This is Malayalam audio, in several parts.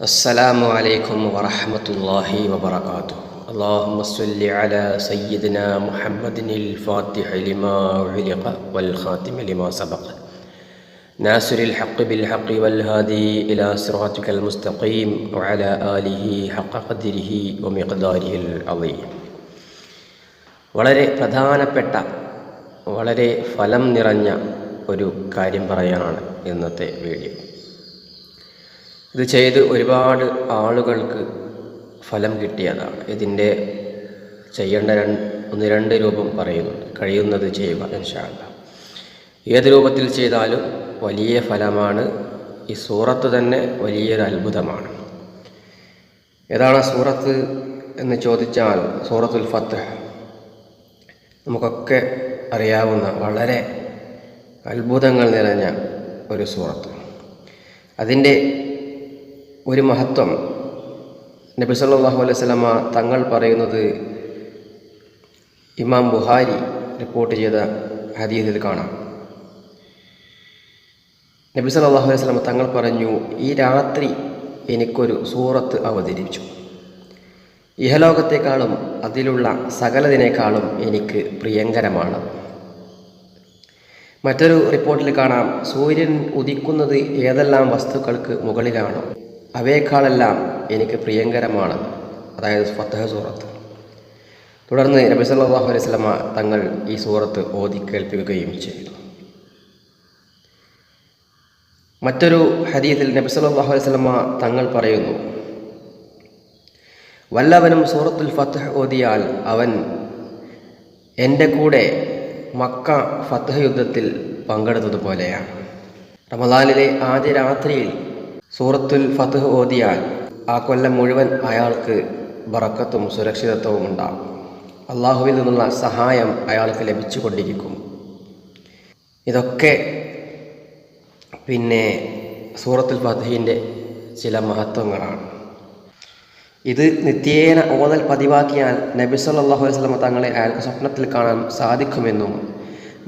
السلام عليكم ورحمة الله وبركاته اللهم صل على سيدنا محمد الفاتح لما علق والخاتم لما سبق ناصر الحق بالحق والهادي إلى صراطك المستقيم وعلى آله حق قدره ومقداره العظيم വളരെ പ്രധാനപ്പെട്ട വളരെ ഫലം നിറഞ്ഞ ഒരു കാര്യം പറയാനാണ് ഇന്നത്തെ വീഡിയോ ഇത് ചെയ്ത് ഒരുപാട് ആളുകൾക്ക് ഫലം കിട്ടിയതാണ്. ഇതിന്റെ ചെയ്യേണ്ട രണ്ട് ഒന്ന് രണ്ട് രൂപം പറയുന്നുണ്ട്. കഴിയുന്നത് ചെയ്യുക ഇൻഷാല്ല ഏത് രൂപത്തിൽ ചെയ്താലും വലിയ ഫലമാണ്. ഈ സൂറത്ത് തന്നെ വലിയൊരു അത്ഭുതമാണ്. ഏതാണ് സൂറത്ത് എന്ന് ചോദിച്ചാൽ സൂറത്തുൽ ഫത്ത് നമുക്കൊക്കെ അറിയാവുന്ന വളരെ അത്ഭുതങ്ങൾ നിറഞ്ഞ ഒരു സൂറത്ത്. അതിന്റെ ഒരു മഹത്വം. നബി സല്ലാഹു അലൈഹി സ്വലമ തങ്ങൾ പറയുന്നത് ഇമാം ബുഹാരി റിപ്പോർട്ട് ചെയ്ത ഹദീസിൽ കാണാം. നബി സല്ലാഹു അലൈഹി സ്വലമ തങ്ങൾ പറഞ്ഞു ഈ രാത്രി എനിക്കൊരു സൂറത്ത് അവതരിപ്പിച്ചു. ഇഹലോകത്തെക്കാളും അതിലുള്ള സകലതിനേക്കാളും എനിക്ക് പ്രിയങ്കരമാണ്. മറ്റൊരു റിപ്പോർട്ടിൽ കാണാം സൂര്യൻ ഉദിക്കുന്നത് ഏതെല്ലാം വസ്തുക്കൾക്ക് മുകളിലാണോ? അവയേക്കാളെല്ലാം എനിക്ക് പ്രിയങ്കരമാണ്. അതായത് ഫത്തഹ സൂറത്ത്. തുടർന്ന് നബി സല്ലല്ലാഹു അലൈഹി വസല്ലമ തങ്ങൾ ഈ സൂറത്ത് ഓതി കേൾപ്പിക്കുകയും ചെയ്തു. മറ്റൊരു ഹദീസിൽ നബി സല്ലല്ലാഹു അലൈഹി വസല്ലമ തങ്ങൾ പറയുന്നു വല്ലവനും സൂറത്തുൽ ഫത്തഹ് ഓതിയാൽ അവൻ എന്റെ കൂടെ മക്ക ഫത്ത് യുദ്ധത്തിൽ പങ്കെടുത്തതുപോലെയാണ്. റമദാനിലെ ആദ്യ രാത്രിയിൽ സൂറത്തുൽ ഫത്തഹ് ഓതിയാൽ ആ കൊല്ലം മുഴുവൻ അയാൾക്ക് ബറക്കത്തും സുരക്ഷിതത്വവും ഉണ്ടാകും. അള്ളാഹുവിൽ നിന്നുള്ള സഹായം അയാൾക്ക് ലഭിച്ചുകൊണ്ടിരിക്കും. ഇതൊക്കെ പിന്നെ സൂറത്തുൽ ഫത്തഹിന്റെ ചില മഹത്വങ്ങളാണ്. ഇത് നിത്യേന ഓതൽ പതിവാക്കിയാൽ നബി സല്ലല്ലാഹു അലൈഹി വസല്ലം തങ്ങളെ അയാൾക്ക് സ്വപ്നത്തിൽ കാണാൻ സാധിക്കുമെന്നും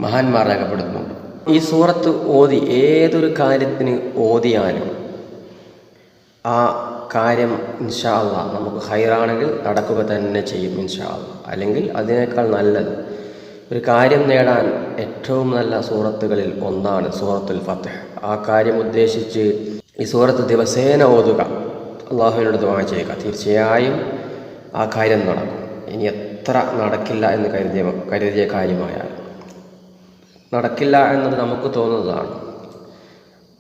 മഹാന്മാർ രേഖപ്പെടുത്തുന്നുണ്ട് ഈ സൂറത്ത് ഓതി ഏതൊരു കാര്യത്തിന് ഓതിയാലും ആ കാര്യം ഇൻഷാ അള്ളാ നമുക്ക് ഹൈറാണെങ്കിൽ നടക്കുക തന്നെ ചെയ്യും ഇൻഷാ അള്ളാ. അല്ലെങ്കിൽ അതിനേക്കാൾ നല്ലത് ഒരു കാര്യം നേടാൻ ഏറ്റവും നല്ല സൂറത്തുകളിൽ ഒന്നാണ് സൂറത്തുൽ ഫത്തഹ് ആ കാര്യം ഉദ്ദേശിച്ച് ഈ സൂറത്ത് ദിവസേന ഓതുക. അള്ളാഹുവിനോട് ദുആ ചെയ്യുക. തീർച്ചയായും ആ കാര്യം നടക്കും. ഇനി എത്ര നടക്കില്ല എന്ന് കരുതിയ കരുതിയ കാര്യമായാൽ നടക്കില്ല എന്നത് നമുക്ക് തോന്നുന്നതാണ്.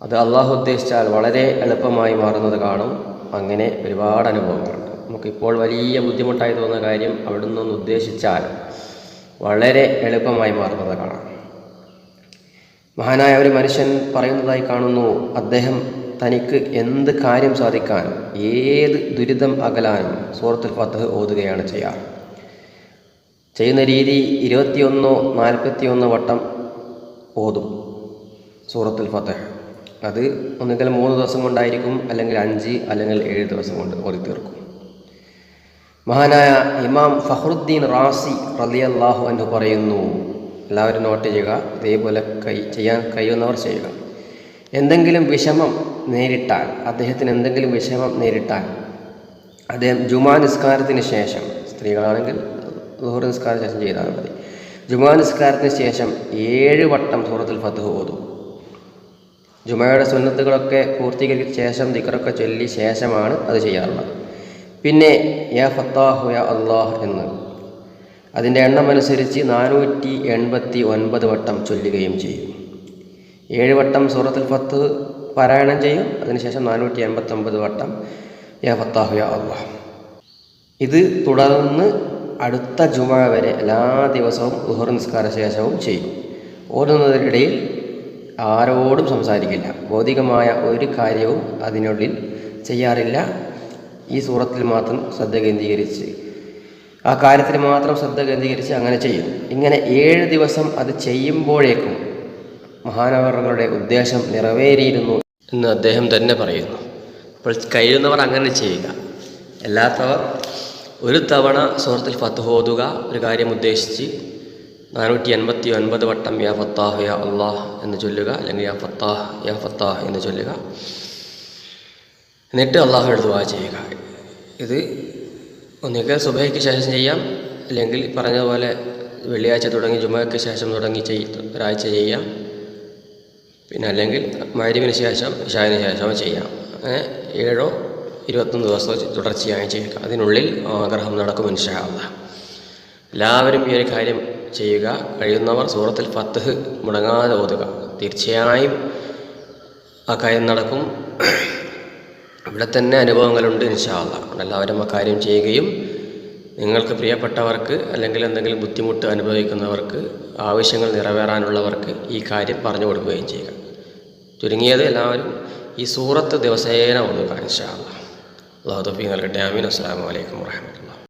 അത് അള്ളാഹു ഉദ്ദേശിച്ചാൽ വളരെ എളുപ്പമായി മാറുന്നത് കാണും. അങ്ങനെ ഒരുപാട് അനുഭവങ്ങളുണ്ട്. നമുക്കിപ്പോൾ വലിയ ബുദ്ധിമുട്ടായി തോന്നുന്ന കാര്യം അവിടെ നിന്നൊന്ന് ഉദ്ദേശിച്ചാൽ വളരെ എളുപ്പമായി മാറുന്നത് കാണാം. മഹാനായ ഒരു മനുഷ്യൻ പറയുന്നതായി കാണുന്നു അദ്ദേഹം തനിക്ക് എന്ത് കാര്യം സാധിക്കാനും ഏത് ദുരിതം അകലാനും സൂറത്തുൽ ഫത്തഹ് ഓതുകയാണ് ചെയ്യാറ് ചെയ്യുന്ന രീതി ഇരുപത്തിയൊന്നോ നാൽപ്പത്തിയൊന്നോ വട്ടം ഓതും സൂറത്തുൽ ഫത്തഹ് അത് ഒന്നുകിൽ മൂന്ന് ദിവസം കൊണ്ടായിരിക്കും അല്ലെങ്കിൽ അഞ്ച് അല്ലെങ്കിൽ ഏഴ് ദിവസം കൊണ്ട് ഓതി തീർക്കും. മഹാനായ ഇമാം ഫഹ്റുദ്ദീൻ റാസി റലി അള്ളാഹു എന്ന് പറയുന്നു എല്ലാവരും നോട്ട് ചെയ്യുക ഇതേപോലെ കൈ ചെയ്യാൻ കഴിയുന്നവർ ചെയ്യുക. എന്തെങ്കിലും വിഷമം നേരിട്ടാൽ അദ്ദേഹത്തിന് എന്തെങ്കിലും വിഷമം നേരിട്ടാൽ അദ്ദേഹം ജുമാ നിസ്കാരത്തിന് ശേഷം സ്ത്രീകളാണെങ്കിൽ ദുഹർ നിസ്കാരത്തിന് ശേഷം ചെയ്താൽ മതി. ജുമാ നിസ്കാരത്തിന് ശേഷം ഏഴ് വട്ടം സൂറത്തുൽ ഫത്ത് ഓതും. ജുമയുടെ സുന്നത്തുകളൊക്കെ പൂർത്തീകരിച്ച ശേഷം ദിക്കറൊക്കെ ചൊല്ലി ശേഷമാണ് അത് ചെയ്യാറുള്ളത്. പിന്നെ യാ ഫത്താഹു യാ അള്ളാഹ് എന്ന്. അതിന്റെ എണ്ണം അനുസരിച്ച് നാനൂറ്റി എൺപത്തി ഒൻപത് വട്ടം ചൊല്ലുകയും ചെയ്യും. ഏഴ് വട്ടം സൂറത്തുൽ ഫത്ത് പാരായണം ചെയ്യും അതിനുശേഷം നാനൂറ്റി എൺപത്തൊമ്പത് വട്ടം യാ ഫത്താഹു യാ അള്ളാഹ് ഇത് തുടർന്ന് അടുത്ത ജുമ വരെ എല്ലാ ദിവസവും ഉഹർ നിസ്കാര ശേഷവും ചെയ്യും. ഓടുന്നതിനിടയിൽ ആരോടും സംസാരിക്കില്ല. ഭൗതികമായ ഒരു കാര്യവും അതിനുള്ളിൽ ചെയ്യാറില്ല. ഈ സൂറത്തിൽ മാത്രം ശ്രദ്ധ കേന്ദ്രീകരിച്ച് ആ കാര്യത്തിൽ മാത്രം ശ്രദ്ധ കേന്ദ്രീകരിച്ച് അങ്ങനെ ചെയ്യും. ഇങ്ങനെ ഏഴ് ദിവസം അത് ചെയ്യുമ്പോഴേക്കും മഹാനവറുകളുടെ ഉദ്ദേശം നിറവേറിയിരുന്നു എന്ന് അദ്ദേഹം തന്നെ പറയുന്നു. അപ്പോൾ കഴിയുന്നവർ അങ്ങനെ ചെയ്യുക. അല്ലാത്തവർ ഒരു തവണ സുഹൃത്തിൽ ഫത്ത് ഓതുക ഒരു കാര്യം ഉദ്ദേശിച്ച് നാനൂറ്റി എൺപത്തി ഒൻപത് വട്ടം യാ ഫത്താഹ് യാ അള്ളാഹ് എന്ന് ചൊല്ലുക അല്ലെങ്കിൽ യാ ഫത്താഹ് യാ ഫത്താഹ് എന്ന് ചൊല്ലുക. എന്നിട്ട് അള്ളാഹുവിന്റെ ദുവാ ചെയ്യുക. ഇത് ഒന്നുകിൽ സുബഹയ്ക്ക് ശേഷം ചെയ്യാം അല്ലെങ്കിൽ പറഞ്ഞതുപോലെ വെള്ളിയാഴ്ച തുടങ്ങി ജുമയ്ക്ക് ശേഷം തുടങ്ങി ചെയ് ഒരാഴ്ച ചെയ്യാം. പിന്നെ അല്ലെങ്കിൽ മരുവിന് ശേഷം ഇഷാവിന് ശേഷം ചെയ്യാം. അങ്ങനെ ഏഴോ ഇരുപത്തൊന്ന് ദിവസമോ തുടർച്ചയായി ചെയ്യുക. അതിനുള്ളിൽ ആഗ്രഹം നടക്കും അള്ളാഹ് എല്ലാവരും ഈ ഒരു കാര്യം ചെയ്യുക കഴിയുന്നവർ സൂറത്തിൽ ഫത്തഹ് മുടങ്ങാതെ ഓതുക. തീർച്ചയായും ആ കാര്യം നടക്കും. ഇവിടെ തന്നെ അനുഭവങ്ങളുണ്ട് ഇൻഷാല്ല എല്ലാവരും ആ കാര്യം ചെയ്യുകയും നിങ്ങൾക്ക് പ്രിയപ്പെട്ടവർക്ക് അല്ലെങ്കിൽ എന്തെങ്കിലും ബുദ്ധിമുട്ട് അനുഭവിക്കുന്നവർക്ക് ആവശ്യങ്ങൾ നിറവേറാനുള്ളവർക്ക് ഈ കാര്യം പറഞ്ഞു കൊടുക്കുകയും ചെയ്യുക. ചുരുങ്ങിയത് എല്ലാവരും ഈ സൂറത്ത് ദിവസേന ഓതുക ഇൻഷാല്ല അള്ളാഹു തഫീ നൽകട്ടെ. അമീൻ അസ്സാം വലൈക്കും വാഹമത്ത്